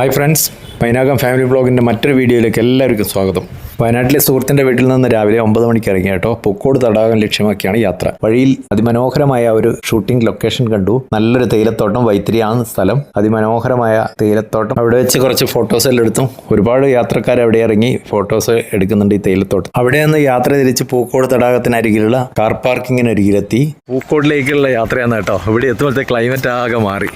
Hi friends Painakam family ബ്ലോഗിന്റെ മറ്റൊരു വീഡിയോയിലേക്ക് എല്ലാവർക്കും സ്വാഗതം. വയനാട്ടിലെ സുഹൃത്തിന്റെ വീട്ടിൽ നിന്ന് രാവിലെ ഒമ്പത് മണിക്ക് ഇറങ്ങി കേട്ടോ പൂക്കോട് തടാകം ലക്ഷ്യമാക്കിയാണ് യാത്ര. വഴിയിൽ അതിമനോഹരമായ ഒരു ഷൂട്ടിംഗ് ലൊക്കേഷൻ കണ്ടു. നല്ലൊരു തേയിലത്തോട്ടം വൈത്തിരിയാണ് സ്ഥലം. അതിമനോഹരമായ തേയിലത്തോട്ടം. അവിടെ വെച്ച് കുറച്ച് ഫോട്ടോസ് എല്ലാം എടുത്തു. ഒരുപാട് യാത്രക്കാർ അവിടെ ഇറങ്ങി ഫോട്ടോസ് എടുക്കുന്നുണ്ട് ഈ തേയിലത്തോട്ടം. അവിടെ നിന്ന് യാത്ര തിരിച്ച് പൂക്കോട് തടാകത്തിനരികിലുള്ള കാർ പാർക്കിങ്ങിനരികിലെത്തി പൂക്കോടിലേക്കുള്ള യാത്രയാണ് കേട്ടോ. ഇവിടെ എത്തുമ്പോഴത്തെ ക്ലൈമറ്റ് ആകെ മാറി.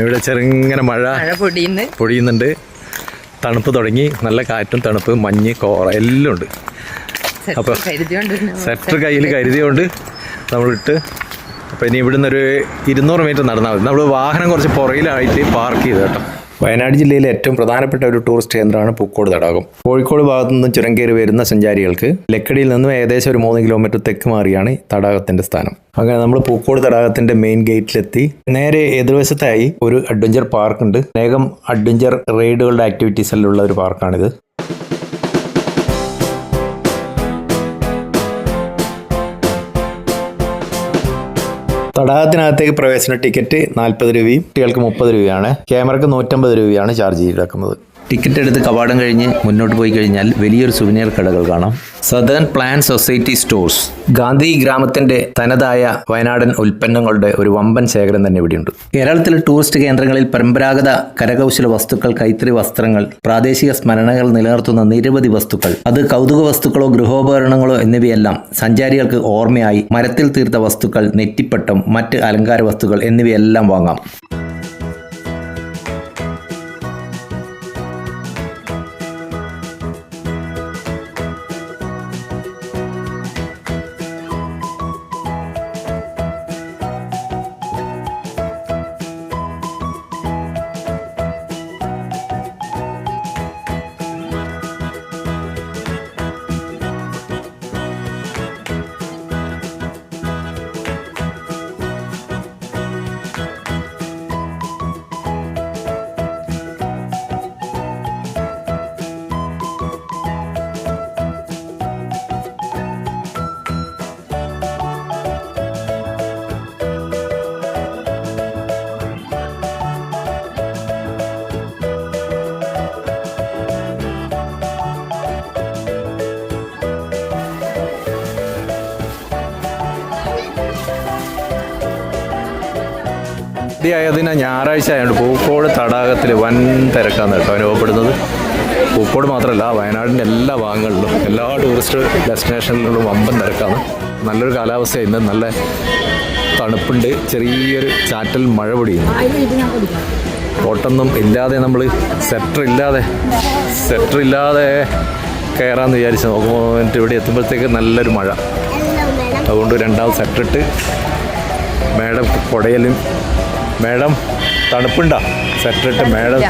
ഇവിടെ ചെറുങ്ങനെ മഴ പൊടിയുന്നു. പൊടിയുന്നുണ്ട്. തണുപ്പ് തുടങ്ങി. നല്ല കാറ്റും തണുപ്പ് മഞ്ഞ് കോറ എല്ലാം ഉണ്ട്. അപ്പൊ സെക്ടർ കയ്യിൽ കരുതിയോണ്ട് നമ്മളിട്ട് അപ്പോൾ ഇനി ഇവിടുന്ന് ഒരു ഇരുന്നൂറ് മീറ്റർ നടന്നാൽ മതി. നമ്മൾ വാഹനം കുറച്ച് പുറകിലായിട്ട് പാർക്ക് ചെയ്ത് കേട്ടോ. വയനാട് ജില്ലയിലെ ഏറ്റവും പ്രധാനപ്പെട്ട ഒരു ടൂറിസ്റ്റ് കേന്ദ്രമാണ് പൂക്കോട് തടാകം. കോഴിക്കോട് ഭാഗത്തു നിന്ന് ചുരം കയറി വരുന്ന സഞ്ചാരികൾക്ക് ലക്കടിയിൽ നിന്നും ഏകദേശം ഒരു മൂന്ന് കിലോമീറ്റർ തെക്ക് മാറിയാണ് തടാകത്തിന്റെ സ്ഥാനം. അങ്ങനെ നമ്മൾ പൂക്കോട് തടാകത്തിന്റെ മെയിൻ ഗേറ്റിലെത്തി നേരെ എതിർവശത്തായി ഒരു അഡ്വഞ്ചർ പാർക്ക് ഉണ്ട്. അനേകം അഡ്വഞ്ചർ റൈഡുകളുടെ ആക്ടിവിറ്റീസ് ഉള്ള ഒരു പാർക്കാണിത് തടാകത്തിനകത്തേക്ക് പ്രവേശന ടിക്കറ്റ് നാൽപ്പത് രൂപയും കുട്ടികൾക്ക് മുപ്പത് രൂപയാണ്. ക്യാമറയ്ക്ക് നൂറ്റമ്പത് രൂപയാണ് ചാർജ് ഈടാക്കുന്നത് ടിക്കറ്റ് എടുത്ത് കവാടം കഴിഞ്ഞ് മുന്നോട്ട് പോയി കഴിഞ്ഞാൽ വലിയൊരു സുവനിയർ കടകൾ കാണാം. Southern plan society stores Gandhi ഗ്രാമത്തിന്റെ തനതായ വയനാടൻ ഉൽപ്പന്നങ്ങളുടെ ഒരു വമ്പൻ ശേഖരം തന്നെ ഇവിടെയുണ്ട്. കേരളത്തിലെ ടൂറിസ്റ്റ് കേന്ദ്രങ്ങളിൽ പരമ്പരാഗത കരകൗശല വസ്തുക്കൾ കൈത്തറി വസ്ത്രങ്ങൾ പ്രാദേശിക സ്മരണകൾ നിലനിർത്തുന്ന നിരവധി വസ്തുക്കൾ. അത് കൗതുക വസ്തുക്കളോ ഗൃഹോപകരണങ്ങളോ എന്നിവയെല്ലാം സഞ്ചാരികൾക്ക് ഓർമ്മയായി മരത്തിൽ തീർത്ത വസ്തുക്കൾ നെറ്റിപ്പട്ടം മറ്റ് അലങ്കാര വസ്തുക്കൾ എന്നിവയെല്ലാം വാങ്ങാം. ആയതിനാൽ ഞായറാഴ്ച ആയതുകൊണ്ട് പൂക്കോട് തടാകത്തിൽ വൻ തിരക്കാണ് കേട്ടോ അനുഭവപ്പെടുന്നത്. പൂക്കോട് മാത്രമല്ല വയനാടിന്റെ എല്ലാ ഭാഗങ്ങളിലും എല്ലാ ടൂറിസ്റ്റ് ഡെസ്റ്റിനേഷനിലും വമ്പൻ തിരക്കാണ്. നല്ലൊരു കാലാവസ്ഥ ഇന്ന്. നല്ല തണുപ്പുണ്ട്. ചെറിയൊരു ചാറ്റൽ മഴ പൊടിയുന്നു. ഓട്ടൊന്നും ഇല്ലാതെ നമ്മൾ സെറ്റർ ഇല്ലാതെ സെറ്റർ ഇല്ലാതെ കയറാമെന്ന് വിചാരിച്ച് നോക്കുമ്പോൾ ഇവിടെ എത്തുമ്പോഴത്തേക്ക് നല്ലൊരു മഴ. അതുകൊണ്ട് രണ്ടാമത് സെറ്ററിട്ട് മേടം കുടയലും മേഡം തണുപ്പുണ്ടോ. സെറ്ററിട്ട് മേഡം.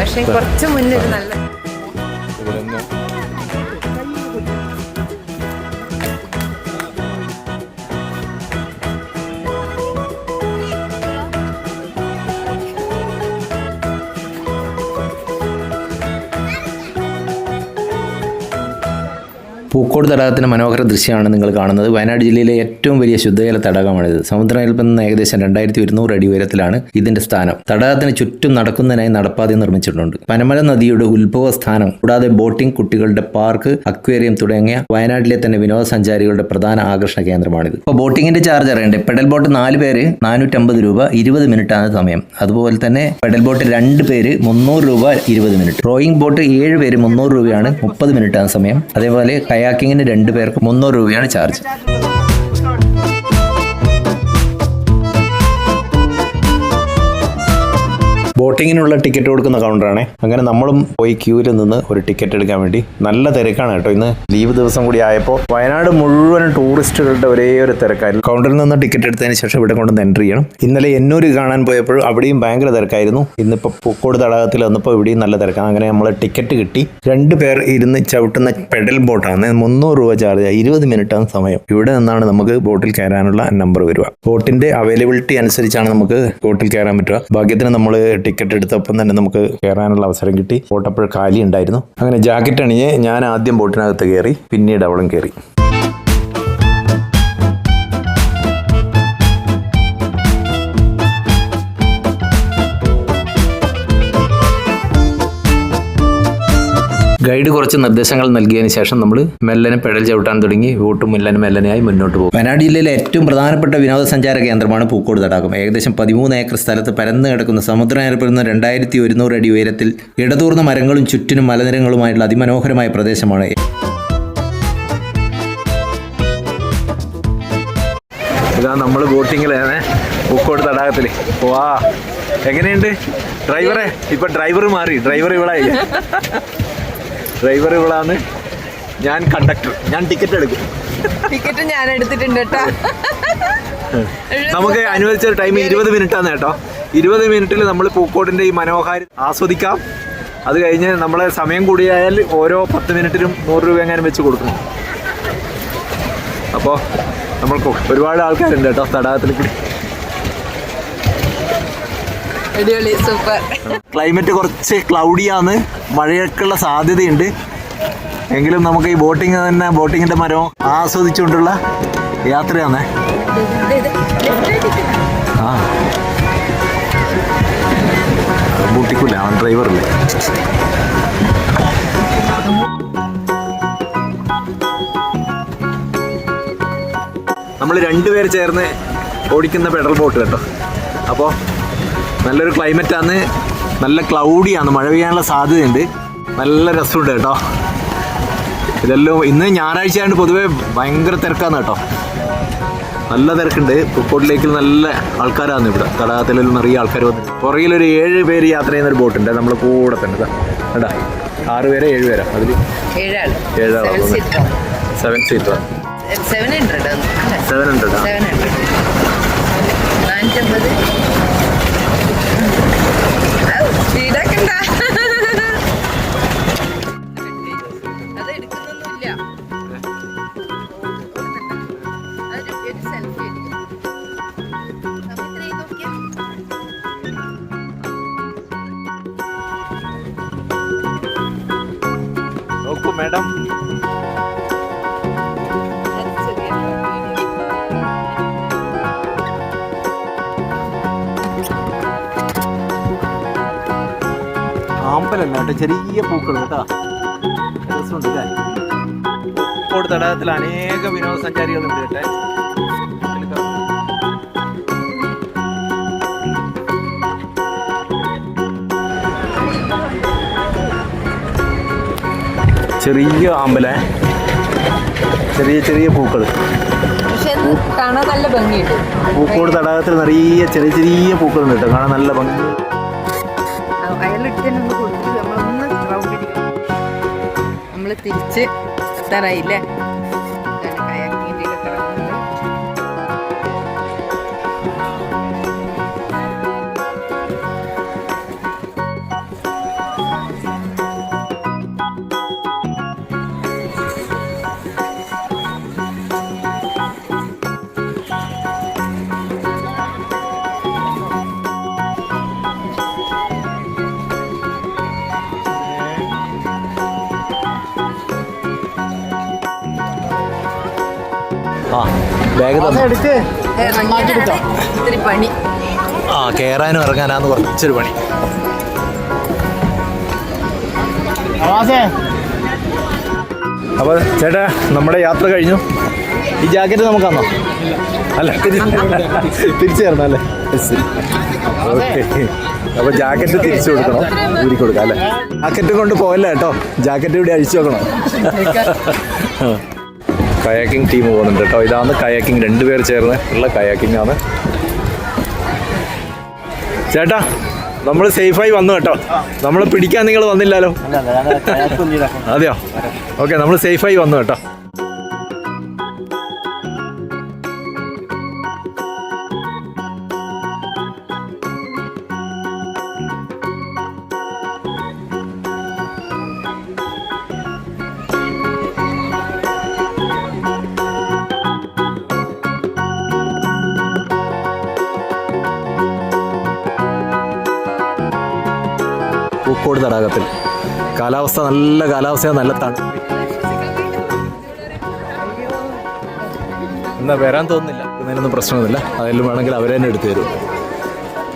പക്ഷെ കുറച്ച് മുന്നേ നല്ല പൂക്കോട് തടാകത്തിന്റെ മനോഹര ദൃശ്യമാണ് നിങ്ങൾ കാണുന്നത്. വയനാട് ജില്ലയിലെ ഏറ്റവും വലിയ ശുദ്ധജല തടാകമാണിത്. സമുദ്രനിരപ്പിൽ നിന്ന് ഏകദേശം രണ്ടായിരത്തി ഒരുന്നൂറ് അടി ഉയരത്തിലാണ് ഇതിന്റെ സ്ഥാനം. തടാകത്തിന് ചുറ്റും നടക്കുന്നതിനായി നടപ്പാതി നിർമ്മിച്ചിട്ടുണ്ട്. പനമല നദിയുടെ ഉത്ഭവ സ്ഥാനം കൂടാതെ ബോട്ടിംഗ് കുട്ടികളുടെ പാർക്ക് അക്വേറിയം തുടങ്ങിയ വയനാട്ടിലെ തന്നെ വിനോദസഞ്ചാരികളുടെ പ്രധാന ആകർഷണ കേന്ദ്രമാണിത്. ഇപ്പോൾ ബോട്ടിങ്ങിന്റെ ചാർജ് അറിയണ്ടേ? പെഡൽ ബോട്ട് നാല് പേര് നാനൂറ്റമ്പത് രൂപ ഇരുപത് മിനിറ്റ് ആണ് സമയം. അതുപോലെ തന്നെ പെഡൽ ബോട്ട് രണ്ട് പേര് മുന്നൂറ് രൂപ ഇരുപത് മിനിറ്റ്. റോയിങ് ബോട്ട് ഏഴ് പേര് മുന്നൂറ് രൂപയാണ് മുപ്പത് മിനിറ്റ് ആണ് സമയം. അതേപോലെ കയാക്കിങ്ങിന് രണ്ട് പേർക്ക് മുന്നൂറ് രൂപയാണ് ചാർജ് ബോട്ടിങ്ങിനുള്ള ടിക്കറ്റ് കൊടുക്കുന്ന കൗണ്ടറാണ് അങ്ങനെ നമ്മളും പോയി ക്യൂവിൽ നിന്ന് ഒരു ടിക്കറ്റ് എടുക്കാൻ വേണ്ടി നല്ല തിരക്കാണ് കേട്ടോ. ഇന്ന് ലീവ് ദിവസം കൂടി ആയപ്പോൾ വയനാട് മുഴുവൻ ടൂറിസ്റ്റുകളുടെ ഒരേ ഒരു തിരക്കായിരുന്നു. കൗണ്ടറിൽ നിന്ന് ടിക്കറ്റ് എടുത്തതിന് ശേഷം ഇവിടെ കൊണ്ടുവന്ന് എൻട്രി ചെയ്യണം. ഇന്നലെ എന്നൂർ കാണാൻ പോയപ്പോൾ അവിടെയും ഭയങ്കര തിരക്കായിരുന്നു. ഇന്നിപ്പോൾ പൂക്കോട് തടാകത്തിൽ വന്നപ്പോൾ ഇവിടെയും നല്ല തിരക്കാണ്. അങ്ങനെ നമ്മൾ ടിക്കറ്റ് കിട്ടി. രണ്ട് പേർ ഇരുന്ന് ചവിട്ടുന്ന പെഡൽ ബോട്ടാണ് മുന്നൂറ് രൂപ ചാർജ് ഇരുപത് മിനിറ്റാണ് സമയം. ഇവിടെ നിന്നാണ് നമുക്ക് ബോട്ടിൽ കയറാനുള്ള നമ്പർ വരിക. ബോട്ടിന്റെ അവൈലബിലിറ്റി അനുസരിച്ചാണ് നമുക്ക് ബോട്ടിൽ കയറാൻ പറ്റുക. ഭാഗ്യത്തിന് നമ്മൾ ടിക്കറ്റ് എടുത്തപ്പം തന്നെ നമുക്ക് കയറാനുള്ള അവസരം കിട്ടി. ബോട്ട് അപ്പോൾ കാലി ഉണ്ടായിരുന്നു അങ്ങനെ ജാക്കറ്റ് അണിഞ്ഞ് ഞാൻ ആദ്യം ബോട്ടിനകത്ത് കയറി പിന്നീട് അവളും കയറി ഗൈഡ് കുറച്ച് നിർദ്ദേശങ്ങൾ നൽകിയതിന് ശേഷം നമ്മൾ മെല്ലനെ പെടൽ ചവിട്ടാൻ തുടങ്ങി വോട്ടും മെല്ലനെ മെല്ലനെയായി മുന്നോട്ട് പോകും. വയനാട് ജില്ലയിലെ ഏറ്റവും പ്രധാനപ്പെട്ട വിനോദസഞ്ചാര കേന്ദ്രമാണ് പൂക്കോട് തടാകം. ഏകദേശം പതിമൂന്ന് ഏക്കർ സ്ഥലത്ത് പരന്നു കിടക്കുന്ന സമുദ്രനിരപ്പിൽ രണ്ടായിരത്തി ഒരുന്നൂറ് അടി ഉയരത്തിൽ ഇടതൂർന്ന മരങ്ങളും ചുറ്റിനും മലനിരങ്ങളുമായുള്ള അതിമനോഹരമായ പ്രദേശമാണ് ഇതാ നമ്മൾ ബോട്ടിങ്ങിലാണ് പൂക്കോട് തടാകത്തിൽ വാ എങ്ങനെയുണ്ട്? ഡ്രൈവറെ ഇപ്പൊ ഡ്രൈവർ മാറി ഡ്രൈവർ ഇവളായി ഡ്രൈവർ ഇവളാണ്. ഞാൻ കണ്ടക്ടർ ഞാൻ ടിക്കറ്റ് എടുക്കും. ടിക്കറ്റ് ഞാൻ എടുത്തിട്ടുണ്ട് കേട്ടോ. നമുക്ക് അനുവദിച്ച ടൈം ഇരുപത് മിനിറ്റ് ആണ് കേട്ടോ. ഇരുപത് മിനിറ്റിൽ നമ്മൾ പൂക്കോടിന്റെ ഈ മനോഹാരി ആസ്വദിക്കാം. അത് കഴിഞ്ഞ് നമ്മളെ സമയം കൂടിയായാൽ ഓരോ പത്ത് മിനിറ്റിലും നൂറ് രൂപ എങ്ങാനും വെച്ച് കൊടുക്കണം. അപ്പോൾ നമ്മൾക്ക് ഒരുപാട് ആൾക്കാരുണ്ട് കേട്ടോ തടാകത്തിൽ കൂടി ക്ലൈമറ്റ് കുറച്ച് ക്ലൗഡിയാണ് മഴയൊക്കെയുള്ള സാധ്യതയുണ്ട്. എങ്കിലും നമുക്ക് ഈ ബോട്ടിങ് തന്നെ ബോട്ടിങ്ങിന്റെ മരവും ആസ്വദിച്ചുകൊണ്ടുള്ള യാത്രയാണ് ആ. ബൂട്ടിക്കൂല അവൻ ഡ്രൈവറല്ലേ. നമ്മൾ രണ്ടുപേർ ചേർന്ന് ഓടിക്കുന്ന പെഡൽ ബോട്ട് കേട്ടോ അപ്പോൾ നല്ലൊരു ക്ലൈമറ്റാണ് നല്ല ക്ലൗഡിയാണ് മഴ പെയ്യാനുള്ള സാധ്യതയുണ്ട്. നല്ല രസമുണ്ട് കേട്ടോ. ഇതെല്ലാം ഇന്ന് ഞായറാഴ്ച ആയതുകൊണ്ട് പൊതുവെ ഭയങ്കര തിരക്കാണ് കേട്ടോ. നല്ല തിരക്കുണ്ട്. പുക്കോട്ട് ലേക്കിൽ നല്ല ആൾക്കാരാണ് ഇവിടെ. തടാകത്തിലെല്ലാം നിറയെ ആൾക്കാർ വന്നു പുറകിലൊരു ഏഴ് പേര് യാത്ര ചെയ്യുന്ന ഒരു ബോട്ടുണ്ട് നമ്മൾ കൂടെ തന്നെ. കേട്ടാ ആറ് പേരെ ഏഴ് പേരാ? അതിൽ ഏഴാളാണ് ഏഴാളാ seven seater seven hundred seven hundred നാനൂറ്റമ്പത്. നോക്കിയാ നോക്കൂ മാഡം. കേട്ടോ ചെറിയ പൂക്കൾ കേട്ടോ. രസമുണ്ട് അല്ലേ കോഴിക്കോട് തടാകത്തിൽ അനേക വിനോദസഞ്ചാരികളുണ്ട് കേട്ടെ. ചെറിയ ആമ്പലേ ചെറിയ ചെറിയ പൂക്കൾ. കാണാൻ നല്ല ഭംഗിയുണ്ട്. പൂക്കോട് തടാകത്തിൽ നിറയെ ചെറിയ ചെറിയ പൂക്കളുണ്ട് കേട്ടോ. കാണാൻ നല്ല ഭംഗി. അയാളെടുത്ത് തിരിച്ച് എത്താറായില്ലേ ആ ബാഗ് ഇത്തിരി പണി. ആ കയറാനും ഇറങ്ങാനാന്ന് കുറച്ചൊരു പണി. അപ്പോൾ ചേട്ടാ നമ്മുടെ യാത്ര കഴിഞ്ഞു. ഈ ജാക്കറ്റ് നമുക്കാന്നോ അല്ല തിരിച്ചു തരണം അല്ലേ? ഓക്കെ. അപ്പോൾ ജാക്കറ്റ് തിരിച്ചു കൊടുക്കണം. ഊരി കൊടുക്കാം അല്ലേ? ജാക്കറ്റ് കൊണ്ട് പോകല്ല കേട്ടോ? ജാക്കറ്റ് ഇവിടെ അഴിച്ചു വെക്കണം. കയാക്കിംഗ് ടീം പോകുന്നുണ്ട് കേട്ടോ. ഇതാണ് കയാക്കിംഗ്. രണ്ടുപേർ ചേർന്ന് ഉള്ള കയാക്കിംഗ് ആണ്. ചേട്ടാ നമ്മൾ സേഫായി വന്നു കേട്ടോ. നമ്മൾ പിടിക്കാൻ നിങ്ങൾ വന്നില്ലല്ലോ. അതെയോ? ഓക്കെ നമ്മൾ സേഫായി വന്നു കേട്ടോ. പൂക്കോട് തടാകത്തിൽ. കാലാവസ്ഥ നല്ല കാലാവസ്ഥ നല്ല തണുപ്പ് എന്നാ വരാൻ തോന്നുന്നില്ല. എന്നതിനൊന്നും പ്രശ്നമൊന്നുമില്ല. അതെല്ലാം വേണമെങ്കിൽ അവരെ തന്നെ എടുത്തു തരും.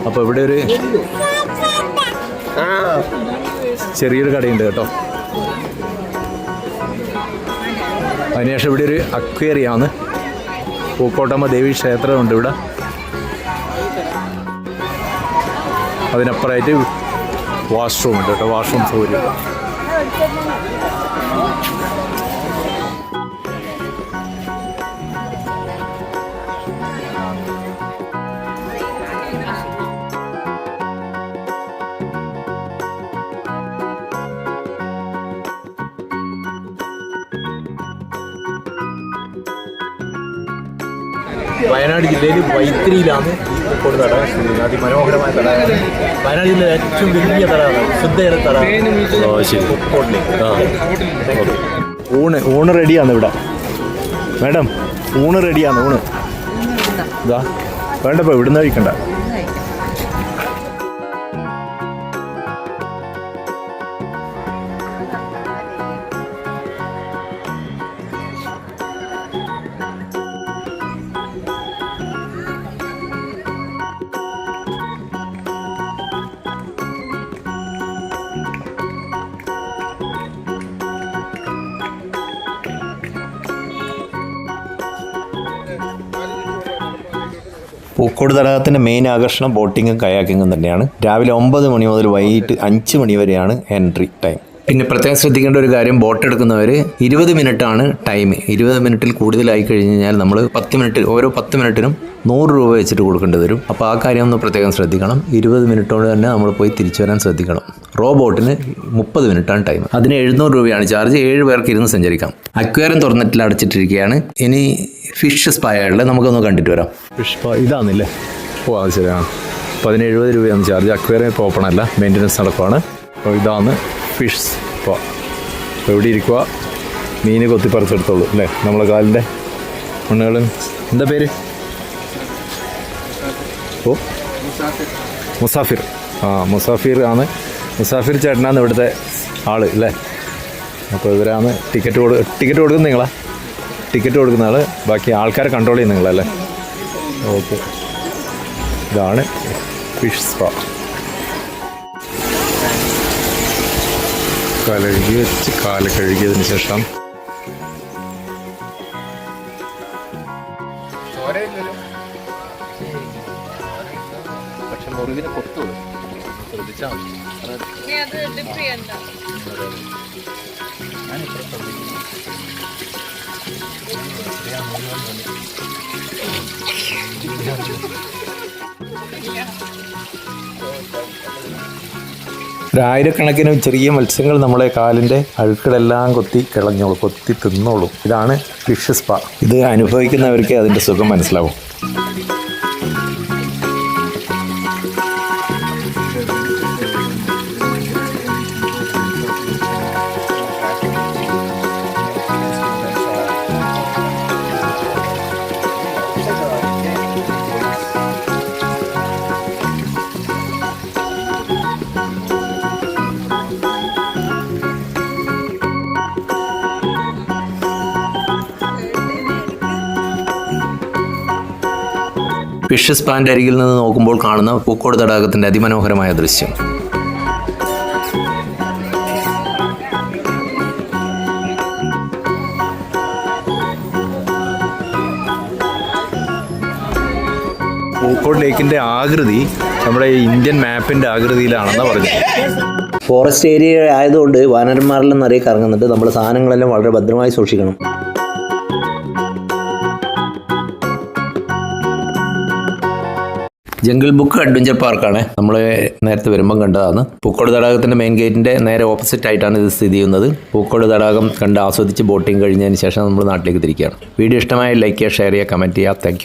അപ്പോൾ ഇവിടെ ഒരു ചെറിയൊരു കടയുണ്ട് കേട്ടോ. അതിനുശേഷം ഇവിടെ ഒരു അക്വേറിയാണ്. പൂക്കോട്ടമ്മ ദേവി ക്ഷേത്രമുണ്ട് ഇവിടെ. അതിനപ്പുറമായിട്ട് വാഷ്റൂം ഉണ്ട് കേട്ടോ വാഷ്റൂം സൗകര്യം. വയനാട് ജില്ലയിൽ വൈത്തിരിയിലാണ് ഇപ്പോൾ തടാകം സ്ഥിതി ചെയ്യുന്നത് അതിമനോഹരമായ തടാകമാണ്. വയനാട് ജില്ലയിലെ ഏറ്റവും വലിയ തടാകമാണ്. ശുദ്ധജല തടാകം. ഓ ശരി. ഊണ് ഊണ് റെഡിയാണ് ഇവിടെ. മാഡം ഊണ് റെഡിയാണ് ഊണ്. ഇതാ വേണ്ടപ്പോ ഇവിടുന്ന് കഴിക്കണ്ട. പൂക്കോട് തടാകത്തിന്റെ മെയിൻ ആകർഷണം ബോട്ടിങ്ങും കയാക്കിങ്ങും തന്നെയാണ്. രാവിലെ ഒമ്പത് മണി മുതൽ വൈകിട്ട് അഞ്ച് മണി വരെയാണ് എൻട്രി ടൈം പിന്നെ പ്രത്യേകം ശ്രദ്ധിക്കേണ്ട ഒരു കാര്യം ബോട്ട് എടുക്കുന്നവർ ഇരുപത് മിനിറ്റാണ് ടൈം ഇരുപത് മിനിറ്റിൽ കൂടുതലായി കഴിഞ്ഞ് കഴിഞ്ഞാൽ നമ്മൾ പത്ത് മിനിറ്റ് ഓരോ പത്ത് മിനിറ്റിനും നൂറ് രൂപ വെച്ചിട്ട് കൊടുക്കേണ്ടി വരും. അപ്പോൾ ആ കാര്യം ഒന്ന് പ്രത്യേകം ശ്രദ്ധിക്കണം. ഇരുപത് മിനിറ്റോട് തന്നെ നമ്മൾ പോയി തിരിച്ചു വരാൻ ശ്രദ്ധിക്കണം. റോബോട്ടിന് മുപ്പത് മിനിറ്റാണ് ടൈം. അതിന് എഴുന്നൂറ് രൂപയാണ് ചാർജ് ഏഴ് പേർക്ക് ഇരുന്ന് സഞ്ചരിക്കാം. അക്വേറിയം തുറന്നിട്ടില്ല അടച്ചിട്ടിരിക്കുകയാണ്. ഇനി ഫിഷ് സ്പായുള്ള നമുക്കൊന്ന് കണ്ടിട്ട് വരാം. ഫിഷ് ഇതാണല്ലേ ഓ അത് ശരിയാണ് അതിന് എഴുപത് രൂപയാണ് ചാർജ് അക്വേറിയം ഇപ്പോൾ ഓപ്പൺ അല്ല. മെയിന്റനൻസ് നടക്കുവാണ്. അപ്പോൾ ഇതാണ് ഫിഷ് സ്പാ എവിടെ ഇരിക്കുക മീൻ കൊത്തി പറിച്ചെടുത്തോളൂ അല്ലേ? നമ്മളെ കാലിന്റെ മണ്ണുകൾ എന്താ പേര്? ഓ മുസാഫിർ. ആ മുസാഫിർ ആണ്. മുസാഫിർ ചേട്ടനാണ് ഇവിടുത്തെ ആൾ അല്ലേ? അപ്പോൾ ഇവരാണ് ടിക്കറ്റ് കൊടു ടിക്കറ്റ് കൊടുക്കുന്ന നിങ്ങളാ? ടിക്കറ്റ് കൊടുക്കുന്ന ആൾ ബാക്കി ആൾക്കാരെ കൺട്രോൾ ചെയ്യുന്ന നിങ്ങളല്ലേ ഓക്കെ. ഇതാണ് ഫിഷ് സ്പാ കഴുകി വെച്ച് കാൽ കഴുകിയതിന് ശേഷം പക്ഷെ മുറിവിനെ കൊടുത്തു ശ്രദ്ധിച്ചാൽ ഒരായിരക്കണക്കിന് ചെറിയ മത്സ്യങ്ങൾ നമ്മളെ കാലിന്റെ അഴുക്കളെല്ലാം കൊത്തി കിളഞ്ഞോളൂ കൊത്തി തിന്നോളും. ഇതാണ് ഫിഷ് സ്പാ ഇത് അനുഭവിക്കുന്നവർക്ക് അതിന്റെ സുഖം മനസ്സിലാവും. ഫിഷ് പ്ലാന്റ് അരികിൽ നിന്ന് നോക്കുമ്പോൾ കാണുന്ന പൂക്കോട് തടാകത്തിന്റെ അതിമനോഹരമായ ദൃശ്യം. പൂക്കോട് ലേക്കിന്റെ ആകൃതി നമ്മുടെ ഇന്ത്യൻ മാപ്പിന്റെ ആകൃതിയിലാണെന്ന് പറഞ്ഞത്. ഫോറസ്റ്റ് ഏരിയ ആയതുകൊണ്ട് വാനരന്മാരെല്ലാം നിറയെ കറങ്ങുന്നുണ്ട്. നമ്മൾ സാധനങ്ങളെല്ലാം വളരെ ഭദ്രമായി സൂക്ഷിക്കണം. ജംഗിൾ ബുക്ക് അഡ്വഞ്ചർ പാർക്കാണ് നമ്മൾ നേരത്തെ വരുമ്പം കണ്ടതാണ്. പൂക്കോട് തടാകത്തിന്റെ മെയിൻ ഗേറ്റിന്റെ നേരെ ഓപ്പോസിറ്റ് ആയിട്ടാണ് ഇത് സ്ഥിതി ചെയ്യുന്നത്. പൂക്കോട് തടാകം കണ്ട് ആസ്വദിച്ച് ബോട്ടിംഗ് കഴിഞ്ഞതിന് ശേഷം നമ്മൾ നാട്ടിലേക്ക് തിരിക്കുകയാണ്. വീഡിയോ ഇഷ്ടമായ ലൈക്ക് ചെയ്യുക ഷെയർ ചെയ്യുക കമന്റ് ചെയ്യുക. താങ്ക്